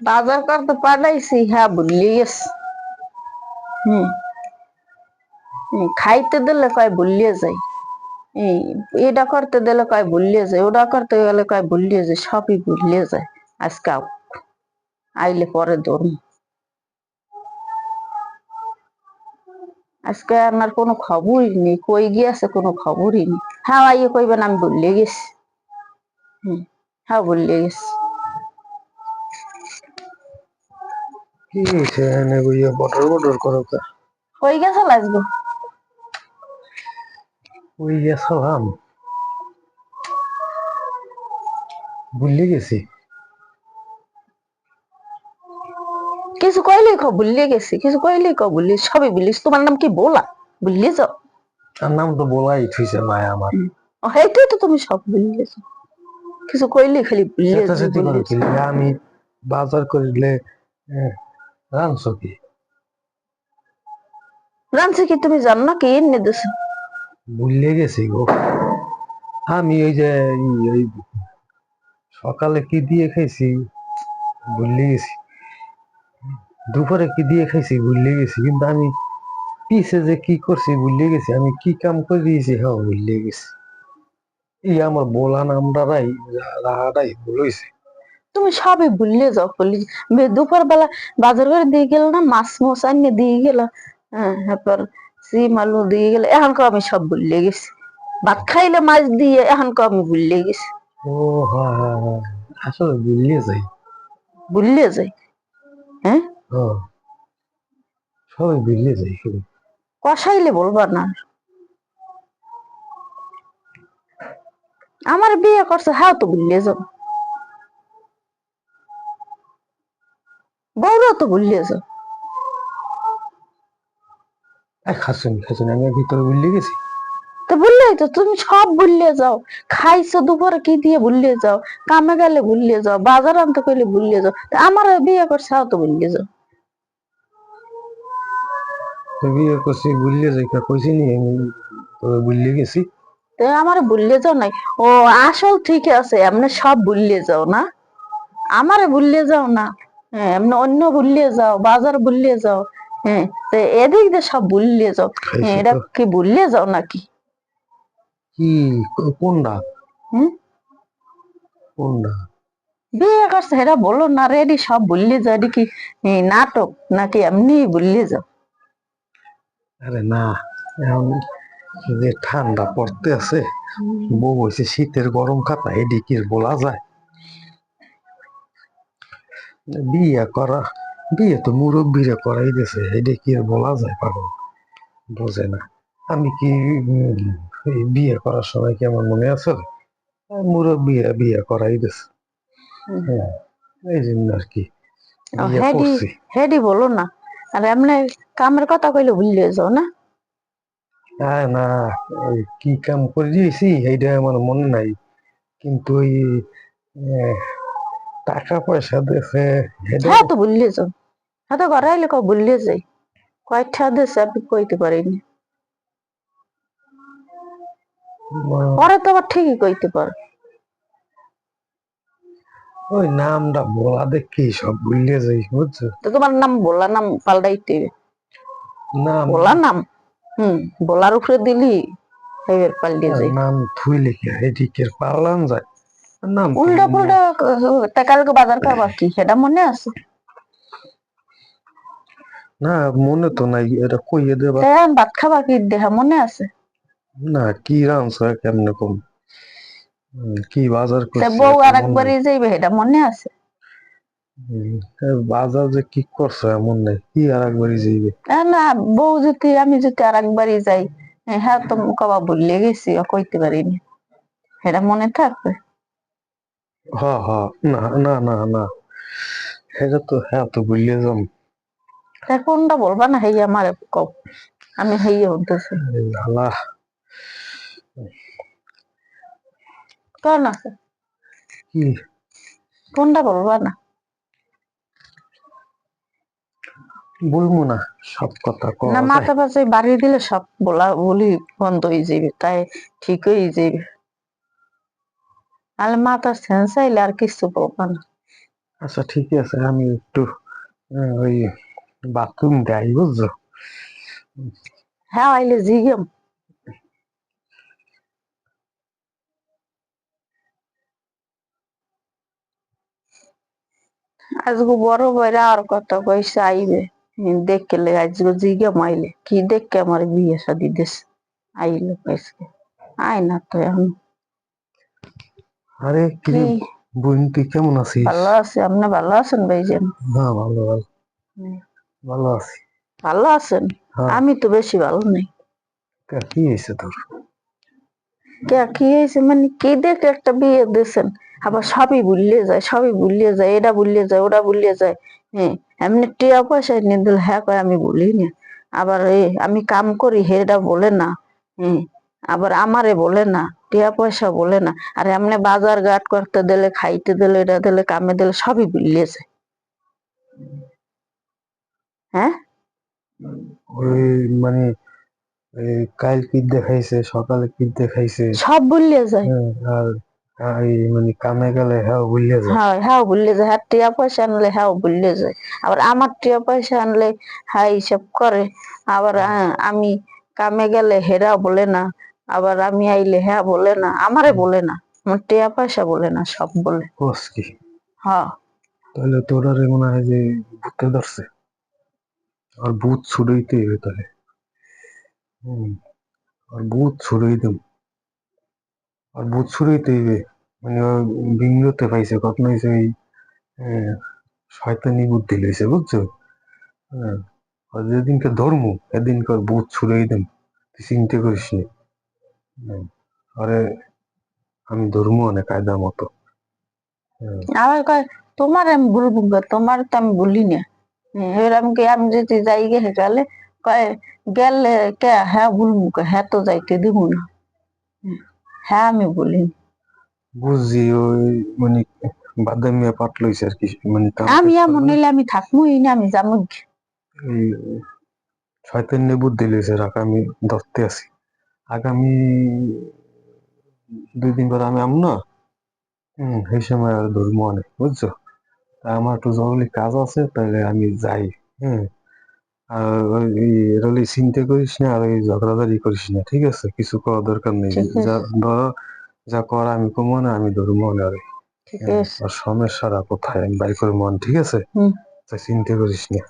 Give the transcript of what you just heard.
বাজার করতে পাঠাইছি হ্যাঁ ভুলে গেছি হম। খাইতে দিলে কয় ভুলিয়ে যাই এটা করতে দিলে কয় ভুলিয়ে যায়, ওটা করতে গেলে কয় ভুলিয়ে যায়, সবই ভুলিয়ে যায়, আজকে আইলে পরে ধরুন। আজকে আমার কোনো খবরই নেই, কই গিয়েছে কোনো খবরই নেই। হ্যাঁ আইয়ে কইবেন, আমি ভুলিয়ে গেছি। হম হ্যাঁ ভুলিয়ে গেছি। কি হয়েছে? এনে বইয়া বটর বটর করো কা। কই গেছে লাগবো? ওই গেছিলাম ভুলে গেছি। কিছু কইলেই কো গেছি। কিছু ভুলি সবই ভুলিস তোমার নাম কি বলা? ভুলিয়ে যাও। তার নাম তো বলাই থুইছে মায়া আমার। ও সেইটাই তো তুমি সব ভুলিয়েছো কিছু কইলেই খালি করে আমি বাজার করিলে রানছ কি? রানছে কি? তুমি জানো না কি দিছো? ভুলে গেছি গো। আমি ওই যে এই- সকালে কি দিয়ে খাইছি? ভুলে গেছি। দুপুরে কি দিয়ে খাইছি? ভুলে গেছি। কিন্তু আমি পিছে যে কি করছি ভুলে গেছি। আমি কি কাম করে দিয়েছি হ্যাঁ ভুলে গেছি। এই আমার বোলা নামটারাই রাহাটাই ভুল হয়েছে তুমি সবই ভুলিয়ে যাও বলি দুপুর বেলা বাজার করে দিয়ে গেল না মাছ মাছ আনিয়ে দিয়ে গেল। হ্যাঁ তারপর সিম আলু দিয়ে গেল। এখন কো আমি সব ভুলিয়ে গেছি। ভাত খাইলে মাছ দিয়ে এখন কো আমি ভুলিয়ে গেছি। ও হ্যাঁ হ্যাঁ আসলে ভুলিয়ে যাই। ভুলিয়ে যাই? হ্যাঁ? সবাই ভুলিয়ে যাই শুধু। কষাইলে বলবা না। আমার বিয়ে করছে হ্যাঁ তো ভুলিয়ে যাও বউরাও তো ভুলিয়ে যাও এই খাচ্ছেন খাচ্ছেন আমি ভিতরে ভুলিয়ে গেছি। তো বললেই তো তুমি সব যাও। খাইছো দুপুরে কি দিয়ে যাও? কামে গেলে যাও বাজার আনতে কইলে যাও। আমার বিয়ে করছে তো যাও। বিয়ে করছি যাই কা কইছি নি আমি গেছি। তো আমার যাও নাই? ও আসল ঠিক আছে এমনি সব ভুলিয়ে যাও না। আমারে ভুলিয়ে যাও না। হ্যাঁ এমনি অন্য ভুলিয়ে যাও বাজার ভুলিয়ে যাও হ্যাঁ তো এদিক দিয়ে সব ভুলিয়ে যাও। হ্যাঁ, এটা কি ভুলিয়ে যাও নাকি? কি কোনটা? হুম? কোনটা? বিয়ে করছে এটা বলো না রেডি সব ভুলিয়ে যাও এটা কি নাটক নাকি এমনি ভুলিয়ে যাও? আরে না যে ঠান্ডা পড়তে আছে বউ হয়েছে শীতের গরম খাতা এদিকে বলা যায়? বিয়ে করা বিয়ে তো মুরব্বীরা করাই দিয়েছে এদিকে আর বলা যায় পাগল? বোঝে না। আমি কি এই বিয়ে করার সময় কি আমার মনে আছে? মুরব্বীরা বিয়ে করাই দিয়েছে। হ্যাঁ এই জন্য আর কি হেডি হেডি বলো না। আর এমনি কামের কথা কইলে ভুলিয়ে যাও না? হ্যাঁ না কি কাম করে দিয়েছি এইটা আমার মনে নাই। কিন্তু ওই টাকা পয়সা এটা হ্যাঁ তো ভুলিয়ে যাও হ্যাঁ তো ঘরে আইলে ভুলিয়ে যাই কয়টা দেশে আমি কইতে পারিনি। পরে তো আবার ঠিকই কইতে পারো। ওই নামটা বলা দেখি সব ভুলিয়ে যাই বুঝছ? তো তোমার নাম বলা নাম পাল্টাইতে। নাম বলা নাম? হুম বলার উপরে দিলি এবার পাল্টে যাই। নাম থুই লিখে এদিকে পারলাম যায়। উল্টা পুল্টা তা কালকে বাজার খাবা কি সেটা মনে আছে। না মনে তো নাই এটা কইয়ে দেবা। এখন ভাত খাবা কি দেখা মনে আছে? না কি রাঁধছ কেমনে কম? কি বাজার বউ আর একবারই যাইবে সেটা মনে আছে। বাজার যে কি করছ এমন নাই কি আর একবারই যাইবে না বউ যদি আমি যদি আর একবারই যাই হ্যাঁ তো কবা বললে গেছি কইতে পারিনি। সেটা মনে থাকবে। হ হ না না না না। তো হ্যাঁ তো যাম। কোনটা বলবা না হেই আমার কব আমি হেই হতেছি। আল্লাহ কোন আছে কি? কোনটা বলবা না? বলব না সব কথা না মাথা পাশে বাড়ি দিলে সব বলা বলি বন্ধ হয়ে যাবে তাই ঠিক হয়ে যাবে তাহলে মাথা সেন্স আইলে আর কিছু বলবা না। আচ্ছা ঠিক আছে। আমি একটু ওই বাথরুম যাই বুঝছ? হ্যাঁ আইলে জিগেম। আজকে বড় বইরা আর কত কইসে আইবে? দেখলে আজকে জিগেম আইলে। কি দেখে আমার বিয়ে শাদি দেশ আইলো কইসকে আয় না তো এখন। আরে কি বোন তুই কেমন আছিস? ভালো আছে আপনি ভালো আছেন ভাইজান? হ্যাঁ ভালো ভালো ভালো আছি। ভালো আছেন? হ্যাঁ। আমি তো বেশি ভালো নেই। কি হয়েছে তোর? কে কি হয়েছে? মানে কি দেখে একটা বিয়ে দিয়েছেন? আবার সবই ভুলিয়ে যায় সবই ভুলিয়ে যায় এটা ভুলিয়ে যায় ওটা ভুলিয়ে যায়। হ্যাঁ এমনি টিয়া পয়সা নিয়ে দিল হ্যাঁ কয় আমি বলি না আবার আমি কাম করি হেটা বলে না। হ্যাঁ আবার আমারে বলে না টিয়া পয়সা বলে না। আর এমনি বাজার ঘাট করতে দিলে খাইতে দিলে এটা দিলে কামে দিলে সবই যায় হ্যাঁ? ওই মানে কাল কি দেখাইছে সকালে কি দেখাইছে। সব ভুলিয়ে যায় হ্যাঁ, আর মানে কামে গেলে হ্যাঁ ভুলিয়ে যায় হ্যাঁ হ্যাঁ ভুলে যায় হ্যাঁ টিয়া পয়সা আনলে হ্যাঁ ভুলে যায় আবার আমার টিয়া পয়সা আনলে হ্যাঁ হিসাব করে। আবার আমি কামে গেলে হেরা বলে না। আবার আমি আইলে হ্যাঁ বলে না। আমারে বলে না। আমার টিয়া পয়সা বলে না সব বলে। কোস কি? হ্যাঁ। তাহলে তোর আরে মনে হয় যে ভূতে ধরছে। আর ভূত ছুড়ইতে হবে তাহলে আর ভূত ছুড়ই দেব। আর ভূত ছুড়ইতে হবে। মানে বিঙ্গতে পাইছে কত হয়েছে ওই শয়তানি বুদ্ধি লইছে বুঝছ? হ্যাঁ। আর যেদিনকে ধর্ম সেদিনকার ভূত ছুড়েই দেব। তুই চিন্তা করিস নি আরে আমি ধর্ম অনেক কায়দা মতো। হ্যাঁ, আবার কয় তোমার আমি বলব তোমার তো আমি বলি না হ্যাঁ, এবার আমি কই, আমি যদি যাই গে গেলে কয় গেলে কে হ্যাঁ বলব হ্যাঁ তো যাইতে দিব না। হ্যাঁ আমি বলি না। বুঝছি ওই মানে বাদামিয়া পাট লইছে আর কি মানে আমি এমন। হইলে আমি থাকবোই না আমি যাব এই শয়তান্য বুদ্ধি লইছে রাখ আমি ধরতে আছি। আগামী দুই দিন পরে আমি আম না হম সেই সময় আর ধর্ম অনেক বুঝছ? তা আমার একটু জরুরি কাজ আছে তাহলে আমি যাই হ্যাঁ আর ওই রলি চিন্তা করিস না আর ওই ঝগড়াঝাড়ি করিস না ঠিক আছে? কিছু করার দরকার নেই। যা ধর যা করা আমি কমো না আমি ধর্ম না আর সমস্যাটা কোথায়? আমি বাই করে মন ঠিক আছে? চিন্তা করিস না।